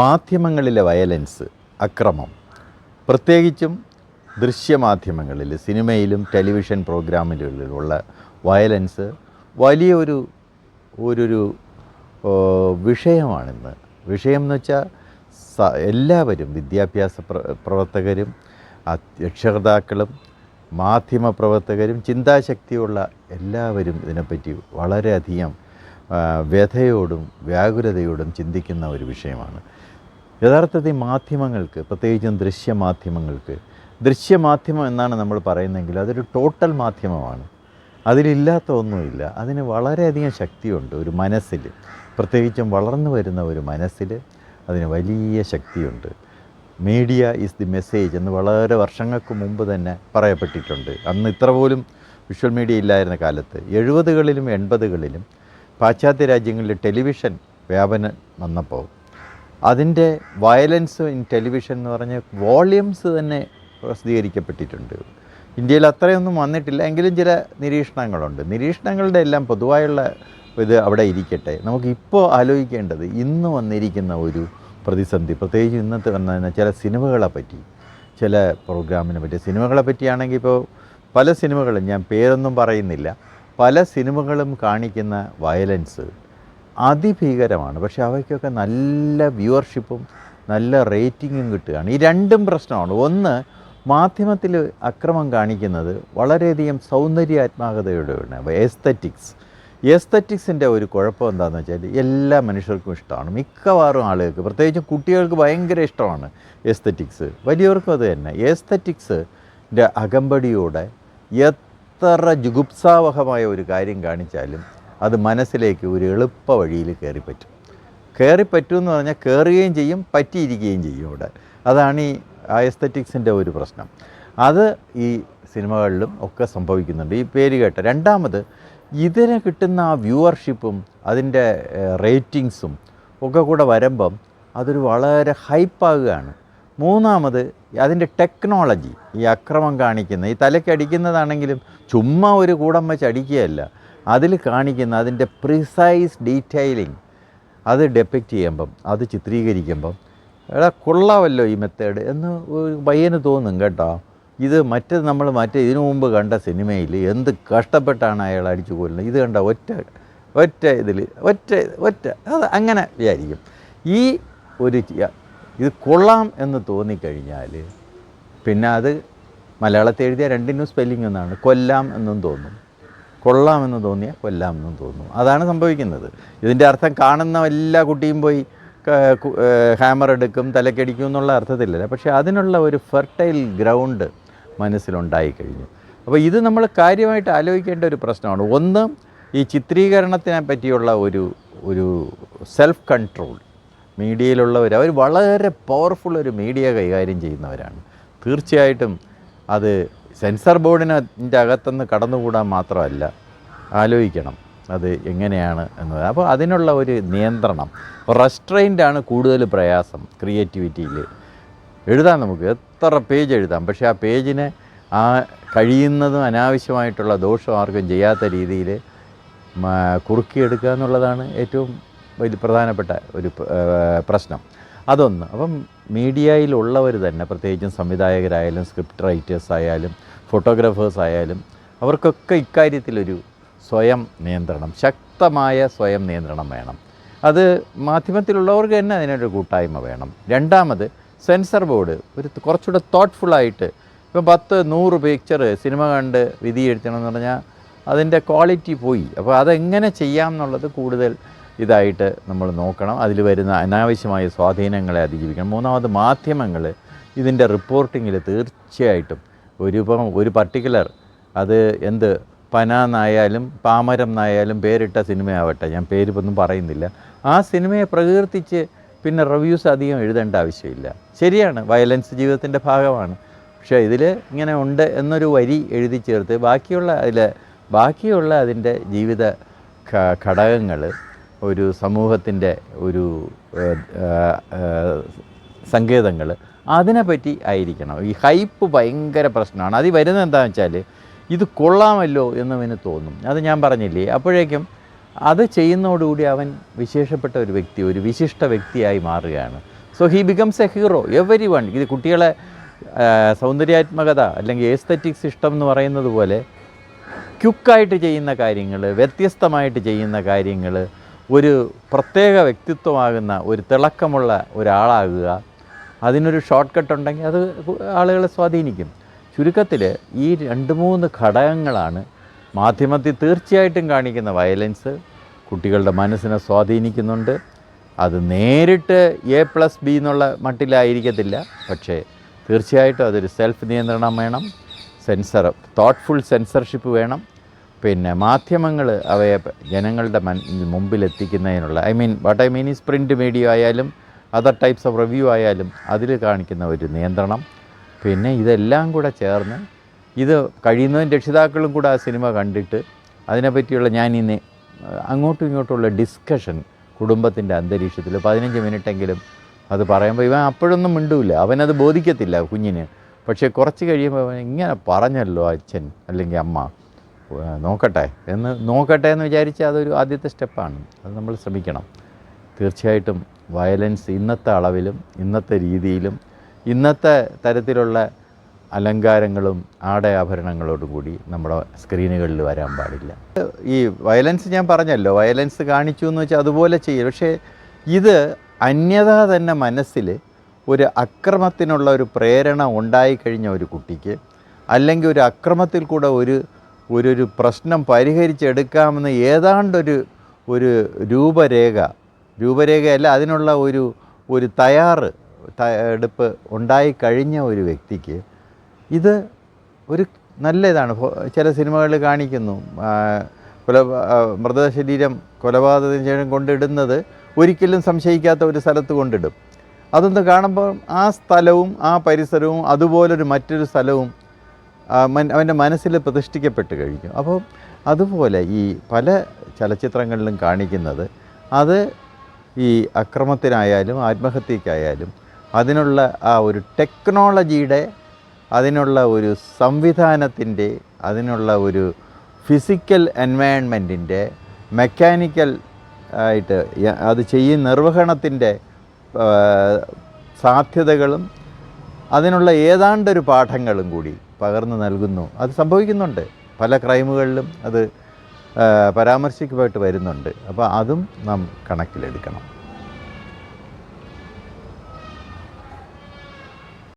മാധ്യമങ്ങളിലെ വയലൻസ് അക്രമം. പ്രത്യേകിച്ചും ദൃശ്യമാധ്യമങ്ങളിൽ സിനിമയിലും ടെലിവിഷൻ പ്രോഗ്രാമുകളിലുള്ള വയലൻസ് വലിയൊരു ഒരു വിഷയമാണിന്ന്. വിഷയം എന്ന് വെച്ചാൽ എല്ലാവരും വിദ്യാഭ്യാസ പ്ര പ്രവർത്തകരും രക്ഷകർത്താക്കളും മാധ്യമ പ്രവർത്തകരും ചിന്താശക്തിയുള്ള എല്ലാവരും ഇതിനെപ്പറ്റി വളരെയധികം വ്യഥയോടും വ്യാകുലതയോടും ചിന്തിക്കുന്ന ഒരു വിഷയമാണ്. യഥാർത്ഥത്തിൽ മാധ്യമങ്ങൾക്ക് പ്രത്യേകിച്ചും ദൃശ്യമാധ്യമങ്ങൾക്ക് ദൃശ്യമാധ്യമം എന്നാണ് നമ്മൾ പറയുന്നതെങ്കിൽ അതൊരു ടോട്ടൽ മാധ്യമമാണ്. അതിലില്ലാത്ത ഒന്നുമില്ല. അതിന് വളരെയധികം ശക്തിയുണ്ട് ഒരു മനസ്സിൽ. പ്രത്യേകിച്ചും വളർന്നു വരുന്ന ഒരു മനസ്സിൽ അതിന് വലിയ ശക്തിയുണ്ട്. മീഡിയ ഈസ് ദി മെസ്സേജ് എന്ന് വളരെ വർഷങ്ങൾക്ക് മുമ്പ് തന്നെ പറയപ്പെട്ടിട്ടുണ്ട്. അന്ന് ഇത്ര പോലും വിഷ്വൽ മീഡിയ ഇല്ലായിരുന്ന കാലത്ത്. എഴുപതുകളിലും എൺപതുകളിലും പാശ്ചാത്യ രാജ്യങ്ങളിൽ ടെലിവിഷൻ വ്യാപനം വന്നപ്പോൾ അതിന്റെ വയലൻസ് ഇൻ ടെലിവിഷൻ എന്ന് പറഞ്ഞ വോളിയംസ് തന്നെ പ്രസിദ്ധീകരിക്കപ്പെട്ടിട്ടുണ്ട്. ഇന്ത്യയിൽ അത്രയൊന്നും വന്നിട്ടില്ല. എങ്കിലും ചില നിരീക്ഷണങ്ങളുണ്ട്. നിരീക്ഷണങ്ങളുടെ എല്ലാം പൊതുവായുള്ള ഇത് അവിടെ ഇരിക്കട്ടെ. നമുക്കിപ്പോൾ ആലോചിക്കേണ്ടത് ഇന്ന് വന്നിരിക്കുന്ന ഒരു പ്രതിസന്ധി പ്രത്യേകിച്ച് ഇന്നത്തെ വന്ന ചില സിനിമകളെ പറ്റി ചില പ്രോഗ്രാമിനെ പറ്റി. സിനിമകളെ പറ്റിയാണെങ്കിൽ ഇപ്പോൾ പല സിനിമകളും ഞാൻ പേരൊന്നും പറയുന്നില്ല. പല സിനിമകളും കാണിക്കുന്ന വയലൻസ് അതിഭീകരമാണ്. പക്ഷെ അവയ്ക്കൊക്കെ നല്ല വ്യൂവർഷിപ്പും നല്ല റേറ്റിങ്ങും കിട്ടുകയാണ്. ഈ രണ്ടും പ്രശ്നമാണ്. ഒന്ന് മാധ്യമത്തിൽ അക്രമം കാണിക്കുന്നത് വളരെയധികം സൗന്ദര്യാത്മകതയോടെയാണ്. എസ്തറ്റിക്സ് എസ്തറ്റിക്സിന്റെ ഒരു കുഴപ്പം എന്താണെന്ന് വെച്ചാൽ എല്ലാ മനുഷ്യർക്കും ഇഷ്ടമാണ്. മിക്കവാറും ആളുകൾക്ക് പ്രത്യേകിച്ചും കുട്ടികൾക്ക് ഭയങ്കര ഇഷ്ടമാണ് എസ്തറ്റിക്സ് വലിയവർക്കും അത് തന്നെ. എസ്തറ്റിക്സിന്റെ അകമ്പടിയോടെ എത്ര ജുഗുപ്സാവഹമായ ഒരു കാര്യം കാണിച്ചാലും അത് മനസ്സിലേക്ക് ഒരു എളുപ്പ വഴിയിൽ കയറിപ്പറ്റും കയറിപ്പറ്റും എന്ന് പറഞ്ഞാൽ കയറുകയും ചെയ്യും പറ്റിയിരിക്കുകയും ചെയ്യും ഇവിടെ അതാണ് ഈ ആയസ്തറ്റിക്സിന്റെ ഒരു പ്രശ്നം. അത് ഈ സിനിമകളിലും ഒക്കെ സംഭവിക്കുന്നുണ്ട്. ഈ പേര് കേട്ട രണ്ടാമത് ഇതിന് കിട്ടുന്ന ആ വ്യൂവർഷിപ്പും അതിന്റെ റേറ്റിങ്സും ഒക്കെ കൂടെ വരുമ്പം അതൊരു വളരെ ഹൈപ്പാകുകയാണ്. മൂന്നാമത് അതിന്റെ ടെക്നോളജി ഈ അക്രമം കാണിക്കുന്ന ഈ തലയ്ക്ക് അടിക്കുന്നതാണെങ്കിലും ചുമ്മാ ഒരു കൂടം വെച്ച് അടിക്കുകയല്ല അതിൽ കാണിക്കുന്ന അതിന്റെ പ്രിസൈസ് ഡീറ്റെയിലിംഗ് അത് ഡെപ്പിക്റ്റ് ചെയ്യുമ്പം അത് ചിത്രീകരിക്കുമ്പം എടാ കൊള്ളാമല്ലോ ഈ മെത്തേഡ് എന്ന് ഒരു പയ്യന് തോന്നും കേട്ടോ. ഇത് മറ്റേത് നമ്മൾ മറ്റേ ഇതിനു മുമ്പ് കണ്ട സിനിമയിൽ എന്ത് കഷ്ടപ്പെട്ടാണ് അയാൾ അടിച്ചു കൊല്ലുന്നത്. ഇത് കണ്ട ഒറ്റ ഒറ്റ ഇതിൽ ഒറ്റ ഒറ്റ അത് അങ്ങനെ വിചാരിക്കും. ഈ ഒരു ഇത് കൊള്ളാം എന്ന് തോന്നിക്കഴിഞ്ഞാൽ പിന്നെ അത് മലയാളത്തിൽ എഴുതിയ രണ്ടിനും സ്പെല്ലിംഗ് ഒന്നാണ് കൊല്ലാം എന്നും തോന്നും. കൊള്ളാമെന്ന് തോന്നിയാൽ കൊല്ലാം എന്നും തോന്നും. അതാണ് സംഭവിക്കുന്നത്. ഇതിന്റെ അർത്ഥം കാണുന്ന എല്ലാ കുട്ടിയും പോയി ഹാമർ എടുക്കും തലക്കടിക്കും എന്നുള്ള അർത്ഥത്തിലല്ല. പക്ഷേ അതിനുള്ള ഒരു ഫെർട്ടൈൽ ഗ്രൗണ്ട് മനസ്സിലുണ്ടായി കഴിഞ്ഞു അപ്പോൾ ഇത് നമ്മൾ കാര്യമായിട്ട് ആലോചിക്കേണ്ട ഒരു പ്രശ്നമാണ്. ഒന്ന് ഈ ചിത്രീകരണത്തിനെ പറ്റിയുള്ള ഒരു ഒരു സെൽഫ് കൺട്രോൾ മീഡിയയിലുള്ളവർ അവർ വളരെ പവർഫുൾ ഒരു മീഡിയ കൈകാര്യം ചെയ്യുന്നവരാണ്. തീർച്ചയായിട്ടും അത് സെൻസർ ബോർഡിനെ അകത്തുനിന്ന് കടന്നുകൂടാൻ മാത്രമല്ല ആലോചിക്കണം അത് എങ്ങനെയാണ് എന്നത്. അപ്പോൾ അതിനുള്ള ഒരു നിയന്ത്രണം റെസ്ട്രെയിന്റാണ് കൂടുതൽ പ്രയാസം ക്രിയേറ്റിവിറ്റിയിൽ എഴുതാം നമുക്ക് എത്ര പേജ് എഴുതാം പക്ഷേ ആ പേജിനെ ആ കഴിയുന്നതും അനാവശ്യമായിട്ടുള്ള ദോഷം ആർക്കും ചെയ്യാത്ത രീതിയിൽ കുറുക്കിയെടുക്കുക എന്നുള്ളതാണ് ഏറ്റവും വലിയ പ്രധാനപ്പെട്ട ഒരു പ്രശ്നം. അതൊന്ന് അപ്പം മീഡിയയിലുള്ളവർ തന്നെ പ്രത്യേകിച്ചും സംവിധായകരായാലും സ്ക്രിപ്റ്റ് റൈറ്റേഴ്സ് ആയാലും ഫോട്ടോഗ്രാഫേഴ്സ് ആയാലും അവർക്കൊക്കെ ഇക്കാര്യത്തിലൊരു സ്വയം നിയന്ത്രണം ശക്തമായ സ്വയം നിയന്ത്രണം വേണം. അത് മാധ്യമത്തിലുള്ളവർക്ക് തന്നെ അതിനൊരു കൂട്ടായ്മ വേണം. രണ്ടാമത് സെൻസർ ബോർഡ് ഒരു കുറച്ചുകൂടെ തോട്ട്ഫുള്ളായിട്ട് ഇപ്പം പത്ത് നൂറ് പിക്ചർ സിനിമ കണ്ട് വിധി എഴുത്തണമെന്ന് പറഞ്ഞാൽ അതിന്റെ ക്വാളിറ്റി പോയി. അപ്പോൾ അതെങ്ങനെ ചെയ്യാം എന്നുള്ളത് കൂടുതൽ ഇതായിട്ട് നമ്മൾ നോക്കണം. അതിൽ വരുന്ന അനാവശ്യമായ സ്വാധീനങ്ങളെ അതിജീവിക്കണം. മൂന്നാമത് മാധ്യമങ്ങൾ ഇതിന്റെ റിപ്പോർട്ടിങ്ങിൽ തീർച്ചയായിട്ടും ഒരു ഒരു പർട്ടിക്കുലർ അത് എന്ത് പന എന്നായാലും പാമരം എന്നായാലും പേരിട്ട സിനിമയാവട്ടെ ഞാൻ പേര് ഒന്നും പറയുന്നില്ല. ആ സിനിമയെ പ്രകീർത്തിച്ച് പിന്നെ റിവ്യൂസ് അധികം എഴുതേണ്ട ആവശ്യമില്ല. ശരിയാണ് വയലൻസ് ജീവിതത്തിന്റെ ഭാഗമാണ്. പക്ഷേ ഇതിൽ ഇങ്ങനെ ഉണ്ട് എന്നൊരു വരി എഴുതി ചേർത്ത് ബാക്കിയുള്ള അതിൽ ബാക്കിയുള്ള അതിന്റെ ജീവിത ഘടകങ്ങൾ ഒരു സമൂഹത്തിന്റെ ഒരു സങ്കേതങ്ങൾ അതിനെപ്പറ്റി ആയിരിക്കണം. ഈ ഹൈപ്പ് ഭയങ്കര പ്രശ്നമാണ്. അതിൽ വരുന്നത് എന്താണെന്ന് വെച്ചാൽ ഇത് കൊള്ളാമല്ലോ എന്നവന് തോന്നും. അത് ഞാൻ പറഞ്ഞില്ലേ? അപ്പോഴേക്കും അത് ചെയ്യുന്നതോടുകൂടി അവൻ വിശേഷപ്പെട്ട ഒരു വ്യക്തി ഒരു വിശിഷ്ട വ്യക്തിയായി മാറുകയാണ്. So he becomes a hero everyone ഇത് കുട്ടികളെ സൗന്ദര്യാത്മകത അല്ലെങ്കിൽ ഏസ്തറ്റിക്സ് ഇഷ്ടം എന്ന് പറയുന്നത് പോലെ ക്യുക്കായിട്ട് ചെയ്യുന്ന കാര്യങ്ങൾ വ്യത്യസ്തമായിട്ട് ചെയ്യുന്ന കാര്യങ്ങൾ ഒരു പ്രത്യേക വ്യക്തിത്വമാകുന്ന ഒരു തിളക്കമുള്ള ഒരാളാകുക അതിനൊരു ഷോർട്ട് കട്ട് ഉണ്ടെങ്കിൽ അത് ആളുകളെ സ്വാധീനിക്കും. ചുരുക്കത്തിൽ ഈ രണ്ട് മൂന്ന് ഘടകങ്ങളാണ് മാധ്യമത്തിൽ തീർച്ചയായിട്ടും കാണിക്കുന്ന വയലൻസ് കുട്ടികളുടെ മനസ്സിനെ സ്വാധീനിക്കുന്നുണ്ട്. അത് നേരിട്ട് എ പ്ലസ് ബി എന്നുള്ള മട്ടിലായിരിക്കത്തില്ല. പക്ഷേ തീർച്ചയായിട്ടും അതൊരു സെൽഫ് നിയന്ത്രണം വേണം. സെൻസർ തോട്ട്ഫുൾ സെൻസർഷിപ്പ് വേണം. പിന്നെ മാധ്യമങ്ങൾ അവയെ ജനങ്ങളുടെ മുമ്പിൽ എത്തിക്കുന്നതിനുള്ള I mean what I mean is print media ആയാലും അതർ ടൈപ്സ് ഓഫ് റിവ്യൂ ആയാലും അതിൽ കാണിക്കുന്ന ഒരു നിയന്ത്രണം. പിന്നെ ഇതെല്ലാം കൂടെ ചേർന്ന് ഇത് കഴിയുന്നതും രക്ഷിതാക്കളും കൂടെ ആ സിനിമ കണ്ടിട്ട് അതിനെപ്പറ്റിയുള്ള ഞാൻ ഇന്ന് അങ്ങോട്ടും ഇങ്ങോട്ടുമുള്ള ഡിസ്കഷൻ കുടുംബത്തിന്റെ അന്തരീക്ഷത്തിൽ പതിനഞ്ച് മിനിറ്റെങ്കിലും അത് പറയുമ്പോൾ ഇവൻ അപ്പോഴൊന്നും മിണ്ടൂല. അവനത് ബോധിക്കത്തില്ല കുഞ്ഞിന്. പക്ഷേ കുറച്ച് കഴിയുമ്പോൾ ഇങ്ങനെ പറഞ്ഞല്ലോ അച്ഛൻ അല്ലെങ്കിൽ അമ്മ നോക്കട്ടെ. എന്ന് നോക്കട്ടെ എന്ന് വിചാരിച്ച് അതൊരു ആദ്യത്തെ സ്റ്റെപ്പാണ്. അത് നമ്മൾ ശ്രമിക്കണം. തീർച്ചയായിട്ടും വയലൻസ് ഇന്നത്തെ അളവിലും ഇന്നത്തെ രീതിയിലും ഇന്നത്തെ തരത്തിലുള്ള അലങ്കാരങ്ങളും ആടയാഭരണങ്ങളോടും കൂടി നമ്മുടെ സ്ക്രീനുകളിൽ വരാൻ പാടില്ല. ഈ വയലൻസ് ഞാൻ പറഞ്ഞല്ലോ. വയലൻസ് കാണിച്ചു എന്ന് വെച്ചാൽ അതുപോലെ ചെയ്യും. പക്ഷേ ഇത് അന്യത തന്നെ മനസ്സിൽ ഒരു അക്രമത്തിനുള്ള ഒരു പ്രേരണ ഉണ്ടായിക്കഴിഞ്ഞ ഒരു കുട്ടിക്ക് അല്ലെങ്കിൽ ഒരു അക്രമത്തിൽ കൂടെ ഒരു ഒരു ഒരു പ്രശ്നം പരിഹരിച്ചെടുക്കാമെന്ന് ഏതാണ്ടൊരു ഒരു രൂപരേഖ. രൂപരേഖയല്ല അതിനുള്ള ഒരു ഒരു തയ്യാറ് എടുപ്പ് ഉണ്ടായിക്കഴിഞ്ഞ ഒരു വ്യക്തിക്ക് ഇത് ഒരു നല്ല ഇതാണ് ചില സിനിമകളിൽ കാണിക്കുന്നു. കൊല മൃതശരീരം കൊലപാതകത്തിന് ശേഷം കൊണ്ടിടുന്നത് ഒരിക്കലും സംശയിക്കാത്ത ഒരു സ്ഥലത്ത് കൊണ്ടിടും. അതൊന്ന് കാണുമ്പോൾ ആ സ്ഥലവും ആ പരിസരവും അതുപോലൊരു മറ്റൊരു സ്ഥലവും അവന്റെ മനസ്സിൽ പ്രതിഷ്ഠിക്കപ്പെട്ട് കഴിഞ്ഞു അപ്പോൾ അതുപോലെ ഈ പല ചലച്ചിത്രങ്ങളിലും കാണിക്കുന്നത് അത് ഈ അക്രമത്തിനായാലും ആത്മഹത്യക്കായാലും അതിനുള്ള ആ ഒരു ടെക്നോളജിയുടെ അതിനുള്ള ഒരു സംവിധാനത്തിന്റെ അതിനുള്ള ഒരു ഫിസിക്കൽ എൻവയൺമെന്റിന്റെ മെക്കാനിക്കൽ ആയിട്ട് അത് ചെയ്യുന്ന നിർവഹണത്തിന്റെ സാധ്യതകളും അതിനുള്ള ഏതാണ്ടൊരു പാഠങ്ങളും കൂടി പകർന്നു നൽകുന്നു. അത് സംഭവിക്കുന്നുണ്ട്. പല ക്രൈമുകളിലും അത് പരാമർശിക്കുമായിട്ട് വരുന്നുണ്ട്. അപ്പോൾ അതും നാം കണക്കിലെടുക്കണം.